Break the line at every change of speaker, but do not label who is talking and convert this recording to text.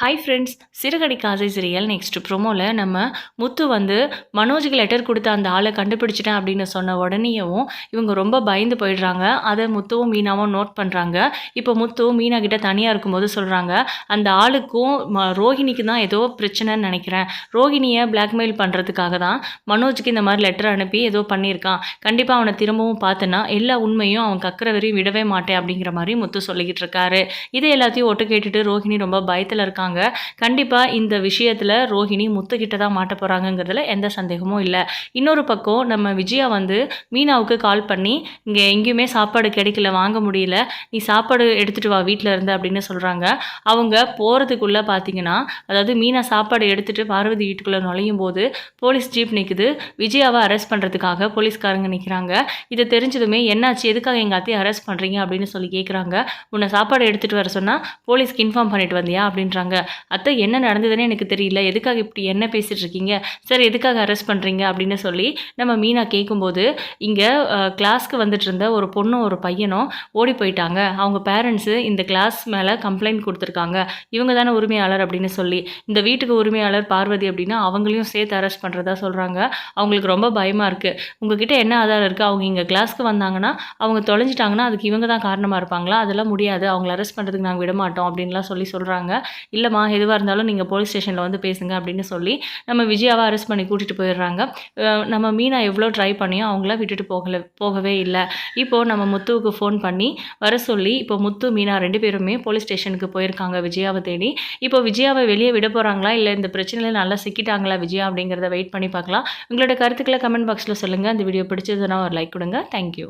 Hi friends சிறுகடி காசை serial next ப்ரொமோவில் நம்ம முத்து வந்து மனோஜுக்கு லெட்டர் கொடுத்த அந்த ஆளை கண்டுபிடிச்சிட்டேன் அப்படின்னு சொன்ன உடனேயும் இவங்க ரொம்ப பயந்து போயிடுறாங்க. அதை முத்துவும் மீனாவும் நோட் பண்ணுறாங்க இப்போ முத்து மீனா கிட்ட தனியாக இருக்கும்போது சொல்கிறாங்க அந்த ஆளுக்கும் ம ரோஹிணிக்கு தான் ஏதோ பிரச்சனைன்னு நினைக்கிறேன். ரோஹிணியை பிளாக்மெயில் பண்ணுறதுக்காக தான் மனோஜுக்கு இந்த மாதிரி லெட்டர் அனுப்பி ஏதோ பண்ணியிருக்கான். கண்டிப்பாக அவனை திரும்பவும் பார்த்தனா எல்லா உண்மையும் அவன் கக்கிற வரையும் விடவே மாட்டேன் அப்படிங்கிற மாதிரி முத்து சொல்லிக்கிட்டு இருக்காரு. இதை எல்லாத்தையும் ஒட்டு கேட்டுட்டு ரோஹிணி ரொம்ப பயத்தில் இருக்காங்க. கண்டிப்பாக இந்த விஷயத்தில் ரோஹிணி முத்துக்கிட்ட தான் மாட்ட போகிறாங்கங்கிறதுல எந்த சந்தேகமும் இல்லை. இன்னொரு பக்கம் நம்ம விஜயா வந்து மீனாவுக்கு கால் பண்ணி இங்கே எங்கேயுமே சாப்பாடு கிடைக்கல வாங்க முடியல. நீ சாப்பாடு எடுத்துகிட்டு வா வீட்டில் இருந்து அப்படின்னு சொல்கிறாங்க அவங்க போகிறதுக்குள்ளே பார்த்தீங்கன்னா அதாவது மீனா சாப்பாடு எடுத்துகிட்டு பார்வதி வீட்டுக்குள்ளே நுழையும் போது போலீஸ் ஜீப் நிற்குது விஜயாவை அரெஸ்ட் பண்ணுறதுக்காக போலீஸ்காரங்க நிற்கிறாங்க இதை தெரிஞ்சதுமே என்னாச்சு? எதுக்காக எங்கள் அத்தையை அரெஸ்ட் பண்ணுறீங்க அப்படின்னு சொல்லி கேட்குறாங்க உன்னை சாப்பாடு எடுத்துகிட்டு வர சொன்னால் போலீஸ்க்கு இன்ஃபார்ம் பண்ணிட்டு வந்தியா? அப்படின்றாங்க. அத்தை என்ன நடந்ததுன்னு எனக்கு தெரியல. எதுக்காக இப்படி என்ன பேசிகிட்டு இருக்கீங்க? சார் எதுக்காக அரெஸ்ட் பண்ணுறீங்க அப்படின்னு சொல்லி நம்ம மீனா கேட்கும்போது இங்கே கிளாஸ்க்கு வந்துட்டு இருந்த ஒரு பொண்ணும் ஒரு பையனும் ஓடி போயிட்டாங்க. அவங்க பேரண்ட்ஸு இந்த கிளாஸ் மேலே கம்ப்ளைண்ட் கொடுத்துருக்காங்க. இவங்க தானே உரிமையாளர் அப்படின்னு சொல்லி. இந்த வீட்டுக்கு உரிமையாளர் பார்வதி அப்படின்னா அவங்களையும் சேர்த்து அரெஸ்ட் பண்ணுறதா சொல்கிறாங்க அவங்களுக்கு ரொம்ப பயமாக இருக்குது உங்ககிட்ட என்ன ஆதாரம் இருக்குது அவங்க இங்கே கிளாஸ்க்கு வந்தாங்கன்னா அவங்க தொலைஞ்சிட்டாங்கன்னா அதுக்கு இவங்க தான் காரணமாக இருப்பாங்களா? அதெல்லாம் முடியாது. அவங்கள அரெஸ்ட் பண்ணுறதுக்கு நாங்கள் விட மாட்டோம் அப்படின்லாம் சொல்லி சொல்கிறாங்க இல்லை இல்லைம்மா எதுவாக இருந்தாலும் நீங்கள் போலீஸ் ஸ்டேஷனில் வந்து பேசுங்க அப்படின்னு சொல்லி நம்ம விஜயாவை அரெஸ்ட் பண்ணி கூட்டிகிட்டு போயிடுறாங்க. நம்ம மீனா எவ்வளோ ட்ரை பண்ணியும் அவங்கள விட்டுட்டு போகல போகவே இல்லை. இப்போது நம்ம முத்துவுக்கு ஃபோன் பண்ணி வர சொல்லி இப்போ முத்து மீனா ரெண்டு பேருமே போலீஸ் ஸ்டேஷனுக்கு போயிருக்காங்க விஜயாவை தேடி. இப்போ விஜயாவை வெளியே விட போகிறாங்களா இல்லை இந்த பிரச்சனையில் நல்லா சிக்கிட்டாங்களா விஜயா அப்படிங்கிறத வெயிட் பண்ணி பார்க்கலாம். உங்களோட கருத்துக்களை கமெண்ட் பாக்ஸில் சொல்லுங்கள் அந்த வீடியோ பிடிச்சதுன்னா ஒரு லைக் கொடுங்க. தேங்க்யூ